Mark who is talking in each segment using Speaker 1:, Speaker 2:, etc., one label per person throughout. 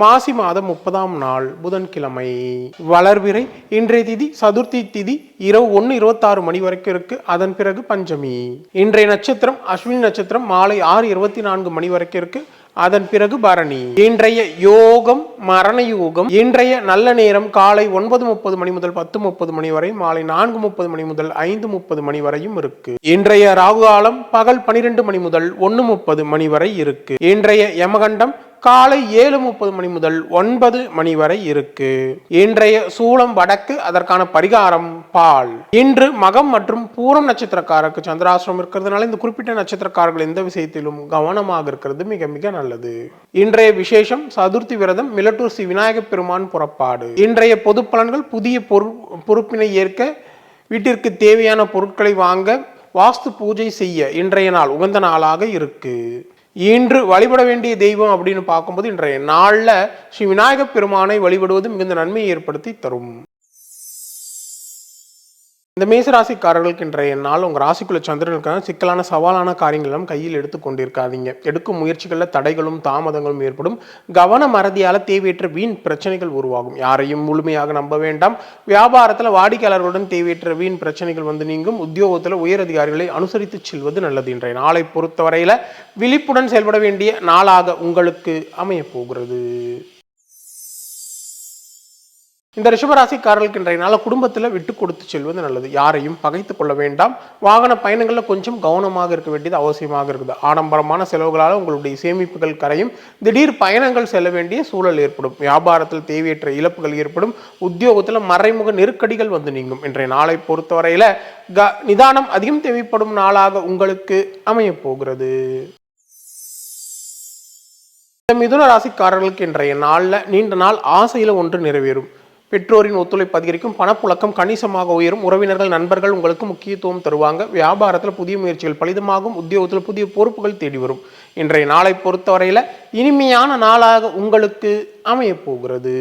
Speaker 1: மாசி மாதம் முப்பதாம் நாள் புதன்கிழமை. வளர்விறை இன்றைய திதி சதுர்த்தி திதி இரவு ஒன்று இருபத்தாறு மணி வரைக்கும் இருக்கு. அதன் பிறகு பஞ்சமி. இன்றைய நட்சத்திரம் அஸ்வினி நட்சத்திரம் மாலை ஆறு இருபத்தி நான்கு மணி வரைக்கும் இருக்கு. அதன் பிறகு பரணி. இன்றைய யோகம் மரண யோகம். இன்றைய நல்ல நேரம் காலை ஒன்பது முப்பது மணி முதல் பத்து முப்பது மணி வரை மாலை நான்கு முப்பது மணி முதல் ஐந்து முப்பது மணி வரையும் இருக்கு. இன்றைய ராகு காலம் பகல் பனிரெண்டு மணி முதல் ஒன்று முப்பது மணி வரை இருக்கு. இன்றைய யமகண்டம் காலை ஏழு முப்பது மணி முதல் ஒன்பது மணி வரை இருக்கு. இன்றைய சூளம் வடக்கு அதற்கான பரிகாரம் பால். இன்று மகம் மற்றும் பூரம் நட்சத்திரக்காரருக்கு சந்திராசிரம் இருக்கிறதுனால இந்த குறிப்பிட்ட நட்சத்திரக்காரர்கள் எந்த விஷயத்திலும் கவனமாக இருக்கிறது மிக மிக நல்லது. இன்றைய விசேஷம் சதுர்த்தி விரதம் மிலட்டூர் ஸ்ரீ விநாயகப் பெருமான் புறப்பாடு. இன்றைய பொது பலன்கள் புதிய பொறு பொறுப்பினை ஏற்க வீட்டிற்கு தேவையான பொருட்களை வாங்க வாஸ்து பூஜை செய்ய இன்றைய நாள் உகந்த நாளாக இருக்கு. இன்று வழிபட வேண்டிய தெய்வம் அப்படின்னு பார்க்கும்போது இன்றைய நாளில் ஸ்ரீ விநாயகப் பெருமானை வழிபடுவது மிகுந்த நன்மையை ஏற்படுத்தி தரும். இந்த மேசராசிக்காரர்களுக்கு இன்றைய நாள் உங்கள் ராசிக்குள்ள சந்திரன் சிக்கலான சவாலான காரியங்களும் கையில் எடுத்து கொண்டிருக்காதீங்க. எடுக்கும் முயற்சிகளில் தடைகளும் தாமதங்களும் ஏற்படும். கவன மறதியால் தேவையற்ற வீண் பிரச்சனைகள் உருவாகும். யாரையும் முழுமையாக நம்ப வேண்டாம். வியாபாரத்தில் வாடிக்கையாளர்களுடன் தேவையற்ற வீண் பிரச்சனைகள் வந்து நீங்கும். உத்தியோகத்தில் உயர் அதிகாரிகளை அனுசரித்து செல்வது நல்லது. இன்றைய நாளை பொறுத்தவரையில் விழிப்புடன் செயல்பட வேண்டிய நாளாக உங்களுக்கு அமையப் போகிறது. இந்த ரிஷபராசிக்காரர்களுக்கு இன்றைய நாள குடும்பத்தில் விட்டு கொடுத்து செல்வது நல்லது. யாரையும் பகைத்து கொள்ள வேண்டாம். வாகன பயணங்களில் கொஞ்சம் கவனமாக இருக்க வேண்டியது அவசியமாக இருக்குது. ஆடம்பரமான செலவுகளால் உங்களுடைய சேமிப்புகள் கரையும். திடீர் பயணங்கள் செல்ல வேண்டிய சூழல் ஏற்படும். வியாபாரத்தில் தேவையற்ற இழப்புகள் ஏற்படும். உத்தியோகத்தில் மறைமுக நெருக்கடிகள் வந்து நீங்கும். இன்றைய நாளை பொறுத்தவரையில் க நிதானம் அதிகம் தேவைப்படும் நாளாக உங்களுக்கு அமையப் போகிறது. இந்த மிதுன ராசிக்காரர்களுக்கு இன்றைய நாளில் நீண்ட நாள் ஆசையில் ஒன்று நிறைவேறும். பெற்றோரின் ஒத்துழைப்பு அதிகரிக்கும் பணப்புழக்கம் கணிசமாக உயரும். உறவினர்கள் நண்பர்கள் உங்களுக்கு முக்கியத்துவம் தருவாங்க. வியாபாரத்தில் புதிய முயற்சிகள் பலிதமாகும். உத்தியோகத்தில் புதிய பொறுப்புகள் தேடி வரும். இன்றைய நாளை பொறுத்தவரையில் இனிமையான நாளாக உங்களுக்கு அமையப்போகிறது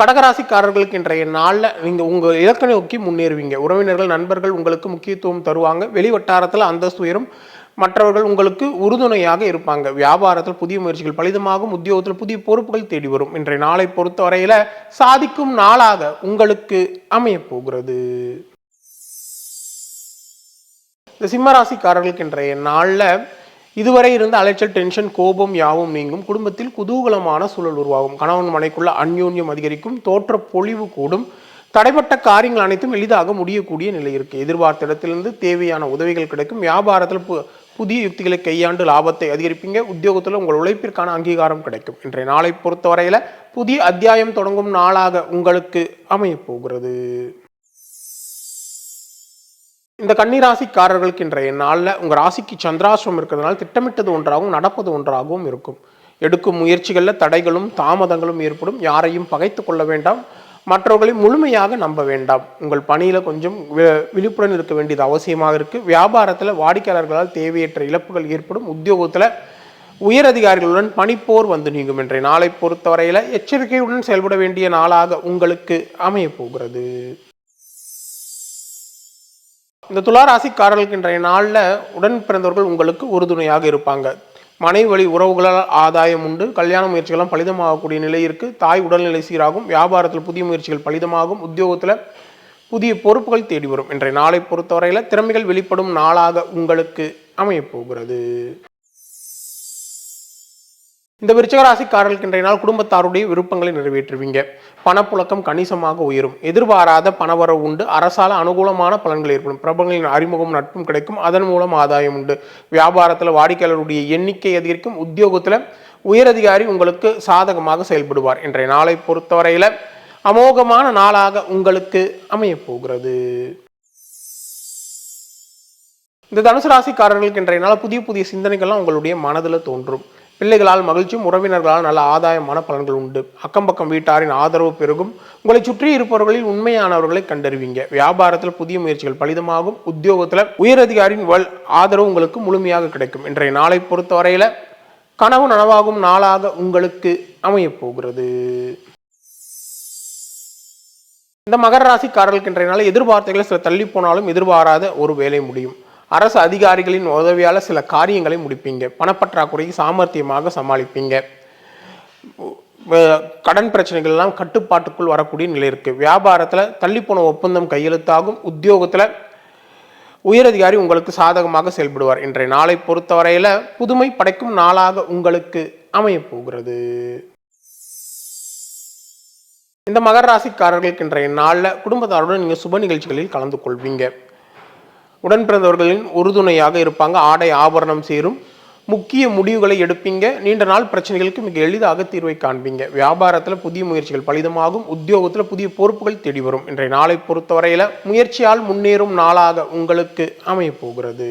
Speaker 1: கடகராசிக்காரர்களுக்கு இன்றைய நாளில் நீங்கள் உங்கள் இலக்கணை நோக்கி முன்னேறுவீங்க. உறவினர்கள் நண்பர்கள் உங்களுக்கு முக்கியத்துவம் தருவாங்க. வெளி வட்டாரத்தில் அந்தஸ்து உயரும். மற்றவர்கள் உங்களுக்கு உறுதுணையாக இருப்பாங்க. வியாபாரத்தில் புதிய முயற்சிகள் பலிதமாகும் உத்தியோகத்தில் புதிய பொறுப்புகள் தேடி வரும். இன்றைய நாளை பொறுத்தவரையில் சாதிக்கும் நாளாக உங்களுக்கு அமையப்போகிறது இந்த சிம்மராசிக்காரர்களுக்கு இன்றைய நாளில் இதுவரை இருந்த அலைச்சல் டென்ஷன் கோபம் யாவும் நீங்கும். குடும்பத்தில் குதூகலமான சூழல் உருவாகும். கணவன் மனைக்குள்ள அந்யோன்யம் அதிகரிக்கும். தோற்ற பொழிவு கூடும். தடைப்பட்ட காரியங்கள் அனைத்தும் எளிதாக முடியக்கூடிய நிலை இருக்கு. எதிர்பார்த்த இடத்திலிருந்து தேவையான உதவிகள் கிடைக்கும். வியாபாரத்தில் பு புதிய யுக்திகளை கையாண்டு லாபத்தை அதிகரிப்பீங்க. உத்தியோகத்தில் உங்கள் உழைப்பிற்கான அங்கீகாரம் கிடைக்கும். இன்றைய நாளை பொறுத்தவரையில் புதிய அத்தியாயம் தொடங்கும் நாளாக உங்களுக்கு அமையப்போகிறது. இந்த கன்னிராசிக்காரர்களுக்கு இன்றைய நாளில் உங்கள் ராசிக்கு சந்திராசிரமம் இருக்கிறதுனால திட்டமிட்டது ஒன்றாகவும் நடப்பது ஒன்றாகவும் இருக்கும். எடுக்கும் முயற்சிகளில் தடைகளும் தாமதங்களும் ஏற்படும். யாரையும் பகைத்து கொள்ள வேண்டாம். மற்றவர்களை முழுமையாக நம்ப வேண்டாம். உங்கள் பணியில் கொஞ்சம் வி- விழிப்புடன் இருக்க வேண்டியது அவசியமாக இருக்குது வியாபாரத்தில் வாடிக்கையாளர்களால் தேவையற்ற இழப்புகள் ஏற்படும். உத்தியோகத்தில் உயர் அதிகாரிகளுடன் பணிப்போர் வந்து நீங்கும் இன்றைய நாளை பொறுத்தவரையில் எச்சரிக்கையுடன் செயல்பட வேண்டிய நாளாக உங்களுக்கு அமையப்போகிறது. இந்த துளாராசிக்காரர்களுக்கு இன்றைய நாளில் உடன் பிறந்தவர்கள் உங்களுக்கு உறுதுணையாக இருப்பாங்க. மனைவி வழி உறவுகளால் ஆதாயம் உண்டு. கல்யாண முயற்சிகளும் பலிதமாகக்கூடிய நிலை இருக்குது தாய் உடல்நிலை சீராகும். வியாபாரத்தில் புதிய முயற்சிகள் பலிதமாகும். உத்தியோகத்தில் புதிய பொறுப்புகள் தேடி வரும் இன்றைய நாளை பொறுத்தவரையில் திறமைகள் வெளிப்படும் நாளாக உங்களுக்கு அமையப்போகிறது. இந்த விருச்சக ராசிக்காரர்களுக்கு இன்றைய நாள் குடும்பத்தாருடைய விருப்பங்களை நிறைவேற்றுவீங்க. பணப்புழக்கம் கணிசமாக உயரும். எதிர்பாராத பணவரவு உண்டு. அரசால அனுகூலமான பலன்கள் ஏற்படும். பிரபலங்களின் அறிமுகம் நட்பும் கிடைக்கும். அதன் மூலம் ஆதாயம் உண்டு. வியாபாரத்தில் வாடிக்கையாளருடைய எண்ணிக்கை அதிகரிக்கும். உத்தியோகத்தில் உயரதிகாரி உங்களுக்கு சாதகமாக செயல்படுவார். இன்றைய நாளை பொறுத்தவரையில் அமோகமான நாளாக உங்களுக்கு அமையப் போகிறது இந்த தனுசு ராசிக்காரர்களுக்கு இன்றைய நாள் புதிய புதிய சிந்தனைகள்லாம் உங்களுடைய மனதில் தோன்றும். பிள்ளைகளால் மகிழ்ச்சியும் உறவினர்களால் நல்ல ஆதாயமான பலன்கள் உண்டு. அக்கம் பக்கம் வீட்டாரின் ஆதரவு பெருகும். உங்களை சுற்றி இருப்பவர்களில் உண்மையானவர்களை கண்டறிவீங்க. வியாபாரத்தில் புதிய முயற்சிகள் பலிதமாகும். உத்தியோகத்தில் உயரதிகாரியின் வல் ஆதரவு உங்களுக்கு முழுமையாக கிடைக்கும். இன்றைய நாளை பொறுத்தவரையில் கனவு நனவாகும் நாளாக உங்களுக்கு அமையப்போகிறது இந்த மகர ராசிக்காரர்களுக்கு இன்றைய நாள் எதிர்பார்த்தைகளை சில தள்ளி போனாலும் எதிர்பாராத ஒரு வேலை முடியும். அரசு அதிகாரிகளின் உதவியால் சில காரியங்களை முடிப்பீங்க. பணப்பற்றாக்குறையை சாமர்த்தியமாக சமாளிப்பீங்க. கடன் பிரச்சனைகள் எல்லாம் கட்டுப்பாட்டுக்குள் வரக்கூடிய நிலை இருக்குது வியாபாரத்தில் தள்ளிப்போன ஒப்பந்தம் கையெழுத்தாகும். உத்தியோகத்தில் உயரதிகாரி உங்களுக்கு சாதகமாக செயல்படுவார். இன்றைய நாளை பொறுத்தவரையில் புதுமை படைக்கும் நாளாக உங்களுக்கு அமையப்போகிறது இந்த மகர ராசிக்காரர்களுக்கு இன்றைய நாளில் குடும்பத்தாருடன் நீங்கள் சுப நிகழ்ச்சிகளில் கலந்து கொள்வீங்க. உடன் பிறந்தவர்களின் உறுதுணையாக இருப்பாங்க. ஆடை ஆபரணம் சேரும். முக்கிய முடிவுகளை எடுப்பீங்க. நீண்ட நாள் பிரச்சனைகளுக்கு மிக எளிதாக தீர்வை காண்பீங்க. வியாபாரத்தில் புதிய முயற்சிகள் பலிதமாகும். உத்தியோகத்தில் புதிய பொறுப்புகள் தேடி வரும் இன்றைய நாளை பொறுத்தவரையில் முயற்சியால் முன்னேறும் நாளாக உங்களுக்கு அமையப்போகிறது.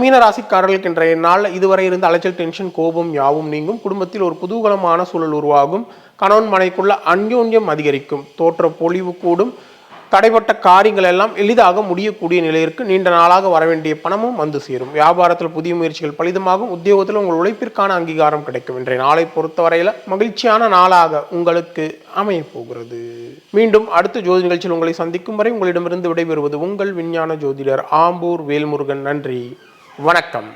Speaker 1: மீனராசிக்காரர்களுக்கு இன்றைய நாள் இதுவரை இருந்த அலைச்சல் டென்ஷன் கோபம் யாவும் நீங்கும். குடும்பத்தில் ஒரு புதுகலமான சூழல் உருவாகும். கணவன் மனைக்குள்ள அன்யோன்யம் அதிகரிக்கும். தோற்ற பொலிவு கூடும். தடைப்பட்ட காரியங்கள் எல்லாம் எளிதாக முடியக்கூடிய நிலையிற்கு நீண்ட நாளாக வர வேண்டிய பணமும் வந்து சேரும். வியாபாரத்தில் புதிய முயற்சிகள் பலிதமாகும். உத்தியோகத்தில் உங்கள் உழைப்பிற்கான அங்கீகாரம் கிடைக்கும். இன்றைய நாளை பொறுத்தவரையில் மகிழ்ச்சியான நாளாக உங்களுக்கு அமையப்போகிறது மீண்டும் அடுத்த ஜோதி நிகழ்ச்சியில் உங்களை சந்திக்கும் வரை உங்களிடமிருந்து விடைபெறுவது உங்கள் விஞ்ஞான ஜோதிடர் ஆம்பூர் வேல்முருகன். நன்றி. வணக்கம்.